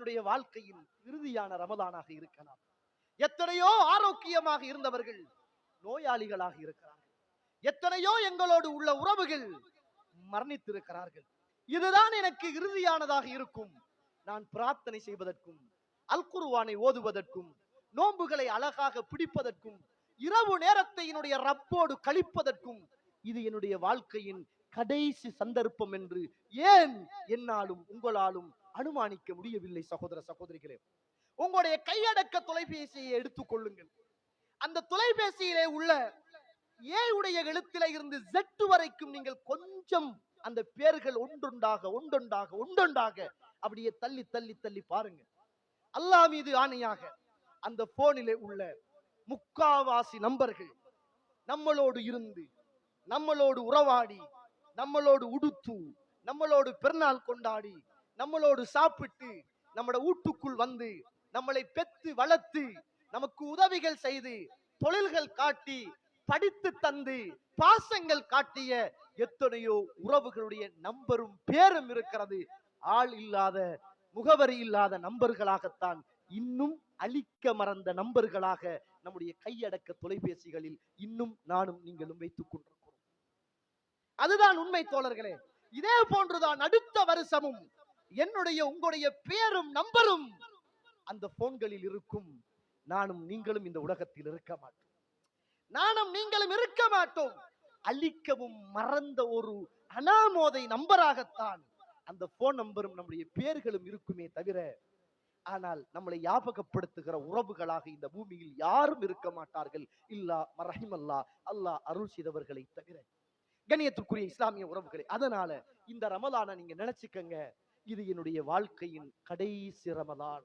என்னுடைய வாழ்க்கையின் இறுதியான ரமதானாக இருக்கலாம். எத்தனையோ ஆரோக்கியமாக இருந்தவர்கள் நோயாளிகளாக இருக்கிறார்கள். எத்தனையோ எங்களோடு உள்ள உறவுகள் மரணித்திருக்கிறார்கள். இதுதான் எனக்கு இறுதியானதாக இருக்கும். நான் பிரார்த்தனை செய்வதற்கும் அல் ஓதுவதற்கும் நோன்புகளை அழகாக பிடிப்பதற்கும் இரவு நேரத்தை என்னுடைய ரப்போடு கழிப்பதற்கும் இது என்னுடைய வாழ்க்கையின் கடைசி சந்தர்ப்பம் என்று ஏன் என்னாலும் உங்களாலும் அனுமானிக்க முடியவில்லை சகோதர சகோதரிகளே? உங்களுடைய கையடக்க தொலைபேசியை எடுத்துக் கொள்ளுங்கள். அந்த தொலைபேசியிலே உள்ள ஏ உடைய எழுத்தில இருந்து ஜெட்டு வரைக்கும் நீங்கள் கொஞ்சம் அந்த பேர்கள் ஒன்றொன்றாக ஒன்றொன்றாக ஒன்றொன்றாக அப்படியே தள்ளி தள்ளி தள்ளி பாருங்க அல்லாஹ் மீது ஆணையாக அந்த போனிலே உள்ள முக்காவாசி நம்பர்கள் நம்மளோடு இருந்து நம்மளோடு உறவாடி நம்மளோடு உடுத்து நம்மளோடு பிறநாள் கொண்டாடி நம்மளோடு சாப்பிட்டு நம்மட வீட்டுக்குள் வந்து நம்மளை பெத்து வளர்த்து நமக்கு உதவிகள் செய்து தொழில்கள் காட்டி படித்து தந்து பாசங்கள் காட்டிய எத்தனையோ உறவுகளுடைய நம்பரும் பேரும் இருக்கிறது. ஆள் இல்லாத முகவரி இல்லாத நம்பர்களாகத்தான் இன்னும் அழிக்க மறந்த நம்பர்களாக நம்முடைய கையடக்க தொலைபேசிகளில் இன்னும் நானும் நீங்களும் வைத்துக் கொண்டோம் அதுதான் உண்மை தோழர்களே. இதே போன்றுதான் அடுத்த வருஷமும் என்னுடைய உங்களுடைய பேரும் நம்பரும் அந்த போன்களில் இருக்கும். நானும் நீங்களும் இந்த உலகத்தில் இருக்க மாட்டோம். நானும் நீங்களும் இருக்க மாட்டோம். அழிக்கவும் மறந்த ஒரு அனாமோதை நம்பராகத்தான் அந்த போன் நம்பரும் நம்முடைய பேர்களும் இருக்குமே தவிர ஆனால் நம்மளை ஞாபகப்படுத்துகிற உறவுகளாக இந்த பூமியில் யாரும் இருக்க மாட்டார்கள். இல்லா மரஹிமல்லா அல்லாஹ் அருள் செய்தவர்களை தவிர. கண்ணியத்துக்குரிய இஸ்லாமிய உறவுகளே அதனால இந்த ரமலான நீங்க நினைச்சுக்கங்க இது என்னுடைய வாழ்க்கையின் கடைசி ரமலான்.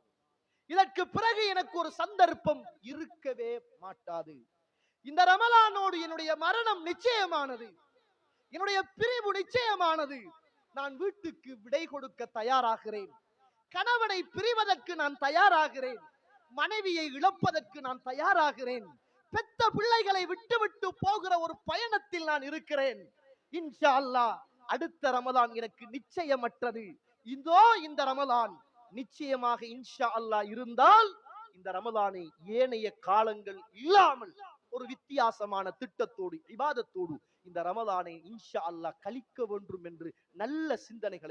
இதற்கு பிறகு எனக்கு ஒரு சந்தர்ப்பம் இருக்கவே மாட்டாது. இந்த ரமலானோடு என்னுடைய மரணம் நிச்சயமானது. என்னுடைய பிரிவு நிச்சயமானது. நான் வீட்டுக்கு விடை கொடுக்க தயாராகிறேன். கணவனை பிரிவதற்கு நான் தயாராகிறேன். மனைவியை இழப்பதற்கு நான் தயாராகிறேன். பெத்த பிள்ளைகளை விட்டு விட்டு போகிற ஒரு பயணத்தில் நான் இருக்கிறேன். இன்ஷா அல்லாஹ் அடுத்த ரமதான் எனக்கு நிச்சயமற்றது. இதோ இந்த ரமதான் நிச்சயமாக இன்ஷா அல்லா இருந்தால் இந்த ரமதானை ஏனைய காலங்கள் இல்லாமல் ஒரு வித்தியாசமான திட்டத்தோடு விவாதத்தோடு இந்த ரமதானை இன்ஷா அல்லா கழிக்க வேண்டும் என்று நல்ல சிந்தனைகளை